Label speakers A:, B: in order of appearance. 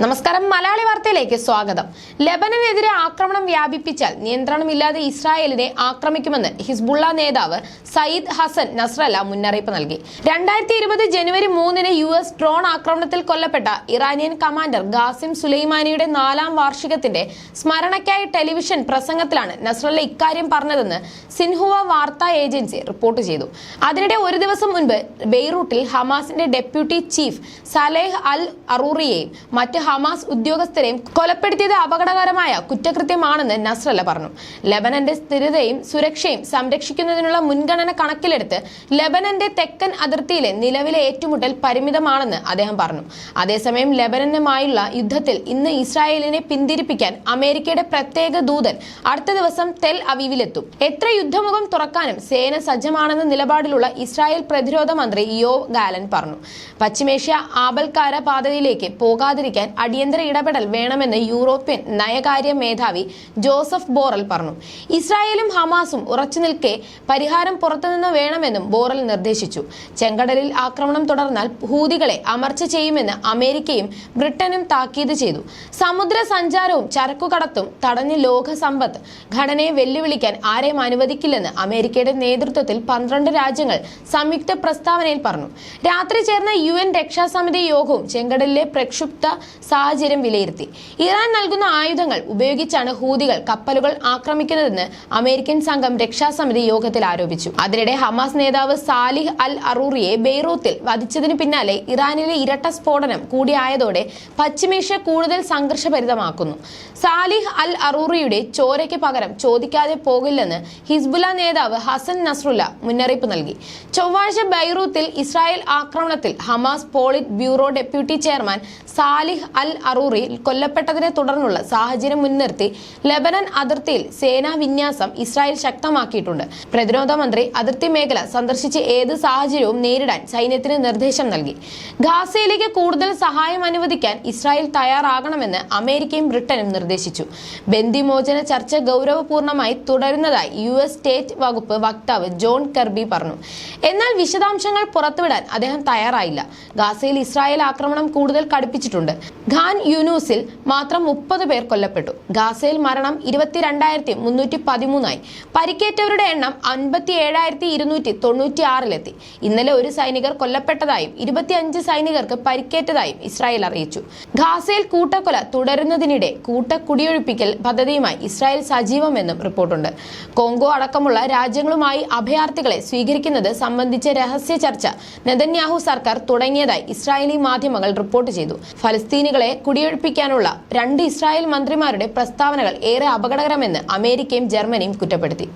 A: നമസ്കാരം. മലയാളി വാർത്തയിലേക്ക് സ്വാഗതം. ലബനനെതിരെ ആക്രമണം വ്യാപിപ്പിച്ചാൽ നിയന്ത്രണമില്ലാതെ ഇസ്രായേലിനെ ആക്രമിക്കുമെന്ന് ഹിസ്ബുള്ള നേതാവ് സയ്യിദ് ഹസൻ നസ്രല്ല മുന്നറിയിപ്പ് നൽകി. രണ്ടായിരത്തി ഇരുപത് ജനുവരി മൂന്നിന് യു എസ് ഡ്രോൺ ആക്രമണത്തിൽ കൊല്ലപ്പെട്ട ഇറാനിയൻ കമാൻഡർ ഗാസിം സുലൈമാനിയുടെ നാലാം വാർഷികത്തിന്റെ സ്മരണയ്ക്കായി ടെലിവിഷൻ പ്രസംഗത്തിലാണ് നസ്രല്ല ഇക്കാര്യം പറഞ്ഞതെന്ന് സിൻഹുവ വാർത്താ ഏജൻസി റിപ്പോർട്ട് ചെയ്തു. അതിനിടെ ഒരു ദിവസം മുൻപ് ബെയ്റൂട്ടിൽ ഹമാസിന്റെ ഡെപ്യൂട്ടി ചീഫ് സലേഹ് അൽ അറൂറിയെയും മറ്റ് ഹമാസ് ഉദ്യോഗസ്ഥരെയും കൊലപ്പെടുത്തിയത് അപകടകരമായ കുറ്റകൃത്യമാണെന്ന് നസ്രല്ല പറഞ്ഞു. ലെബനന്റെ സ്ഥിരതയും സുരക്ഷയും സംരക്ഷിക്കുന്നതിനുള്ള മുൻഗണന കണക്കിലെടുത്ത് ലെബനന്റെ തെക്കൻ അതിർത്തിയിലെ നിലവിലെ ഏറ്റുമുട്ടൽ പരിമിതമാണെന്ന് അദ്ദേഹം പറഞ്ഞു. അതേസമയം ലെബനനുമായുള്ള യുദ്ധത്തിൽ ഇന്ന് ഇസ്രായേലിനെ പിന്തിരിപ്പിക്കാൻ അമേരിക്കയുടെ പ്രത്യേക ദൂതൻ അടുത്ത ദിവസം തെൽ അവീവിലെത്തും. എത്ര യുദ്ധമുഖം തുറക്കാനും സേന സജ്ജമാണെന്ന നിലപാടിലുള്ള ഇസ്രായേൽ പ്രതിരോധ മന്ത്രി യോ ഗാലൻ പറഞ്ഞു. പശ്ചിമേഷ്യ ആപൽക്കാര പാതയിലേക്ക് പോകാതിരിക്കാൻ അടിയന്തര ഇടപെടൽ വേണമെന്ന് യൂറോപ്യൻ നയകാര്യ മേധാവി ജോസഫ് ബോറൽ പറഞ്ഞു. ഇസ്രായേലും ഹമാസും ഉറച്ചു നിൽക്കെ പരിഹാരം പുറത്തുനിന്ന് വേണമെന്നും ബോറൽ നിർദ്ദേശിച്ചു. ചെങ്കടലിൽ ആക്രമണം തുടർന്നാൽ ഹൂതികളെ അമർച്ച ചെയ്യുമെന്ന് അമേരിക്കയും ബ്രിട്ടനും താക്കീത് ചെയ്തു. സമുദ്ര സഞ്ചാരവും ചരക്കുകടത്തും തടഞ്ഞ് ലോക സമ്പത്ത് ഘടനയെ വെല്ലുവിളിക്കാൻ ആരെയും അനുവദിക്കില്ലെന്ന് അമേരിക്കയുടെ നേതൃത്വത്തിൽ പന്ത്രണ്ട് രാജ്യങ്ങൾ സംയുക്ത പ്രസ്താവനയിൽ പറഞ്ഞു. രാത്രി ചേർന്ന യു എൻ രക്ഷാസമിതി യോഗവും ചെങ്കടലിലെ പ്രക്ഷുബ്ധ സാഹചര്യം വിലയിരുത്തി. ഇറാൻ നൽകുന്ന ആയുധങ്ങൾ ഉപയോഗിച്ചാണ് ഹൂതികൾ കപ്പലുകൾ ആക്രമിക്കുന്നതെന്ന് അമേരിക്കൻ സംഘം രക്ഷാസമിതി യോഗത്തിൽ ആരോപിച്ചു. അതിനിടെ ഹമാസ് നേതാവ് സാലിഹ് അൽ അറൂറിയെ ബെയ്റൂത്തിൽ വധിച്ചതിന് പിന്നാലെ ഇറാനിലെ ഇരട്ട സ്ഫോടനം കൂടിയായതോടെ പശ്ചിമേഷ്യ കൂടുതൽ സംഘർഷഭരിതമാക്കുന്നു. സാലിഹ് അൽ അറൂറിയുടെ ചോരയ്ക്ക് പകരം ചോദിക്കാതെ പോകില്ലെന്ന് ഹിസ്ബുല നേതാവ് ഹസൻ നസ്രുല്ല മുന്നറിയിപ്പ് നൽകി. ചൊവ്വാഴ്ച ബൈറൂത്തിൽ ഇസ്രായേൽ ആക്രമണത്തിൽ Hamas politburo deputy chairman Salih al അറൂറിയിൽ കൊല്ലപ്പെട്ടതിനെ തുടർന്നുള്ള സാഹചര്യം മുൻനിർത്തി ലബനൻ അതിർത്തിയിൽ സേനാ വിന്യാസം ഇസ്രായേൽ ശക്തമാക്കിയിട്ടുണ്ട്. പ്രതിരോധ മന്ത്രി അതിർത്തി മേഖല സന്ദർശിച്ച് ഏത് സാഹചര്യവും നേരിടാൻ സൈന്യത്തിന് നിർദ്ദേശം നൽകി. ഗാസയിലേക്ക് കൂടുതൽ സഹായം അനുവദിക്കാൻ ഇസ്രായേൽ തയ്യാറാകണമെന്ന് അമേരിക്കയും ബ്രിട്ടനും നിർദ്ദേശിച്ചു. ബന്ദിമോചന ചർച്ച ഗൗരവപൂർണമായി തുടരുന്നതായി യു എസ് സ്റ്റേറ്റ് വകുപ്പ് വക്താവ് ജോൺ കെർബി പറഞ്ഞു. എന്നാൽ വിശദാംശങ്ങൾ പുറത്തുവിടാൻ അദ്ദേഹം തയ്യാറായില്ല. ഗാസയിൽ ഇസ്രായേൽ ആക്രമണം കൂടുതൽ കടുപ്പിച്ചിട്ടുണ്ട്. ഖാൻ യൂനൂസിൽ മാത്രം മുപ്പത് പേർ കൊല്ലപ്പെട്ടു. ഗാസയിൽ മരണം ഇരുപത്തിരണ്ടായിരത്തി മുന്നൂറ്റി പതിമൂന്നായി പരിക്കേറ്റവരുടെ എണ്ണം അൻപത്തി ഏഴായിരത്തി ഇരുന്നൂറ്റി തൊണ്ണൂറ്റി ആറിലെത്തി ഇന്നലെ ഒരു സൈനികർ കൊല്ലപ്പെട്ടതായും ഇരുപത്തിയഞ്ച് സൈനികർക്ക് പരിക്കേറ്റതായും ഇസ്രായേൽ അറിയിച്ചു. ഗാസയിൽ കൂട്ടക്കൊല തുടരുന്നതിനിടെ കൂട്ടക്കുടിയൊഴിപ്പിക്കൽ പദ്ധതിയുമായി ഇസ്രായേൽ സജീവമെന്നും റിപ്പോർട്ടുണ്ട്. കോങ്കോ അടക്കമുള്ള രാജ്യങ്ങളുമായി അഭയാർത്ഥികളെ സ്വീകരിക്കുന്നത് സംബന്ധിച്ച രഹസ്യ ചർച്ച നെതന്യാഹു സർക്കാർ തുടങ്ങിയതായി ഇസ്രായേലി മാധ്യമങ്ങൾ റിപ്പോർട്ട് ചെയ്തു. ഫലസ്തീനികളെ കുടിയൊഴിപ്പിക്കാനുള്ള രണ്ട് ഇസ്രായേൽ മന്ത്രിമാരുടെ പ്രസ്താവനകൾ ഏറെ അപകടകരമെന്ന് അമേരിക്കയും ജർമ്മനിയും കുറ്റപ്പെടുത്തി.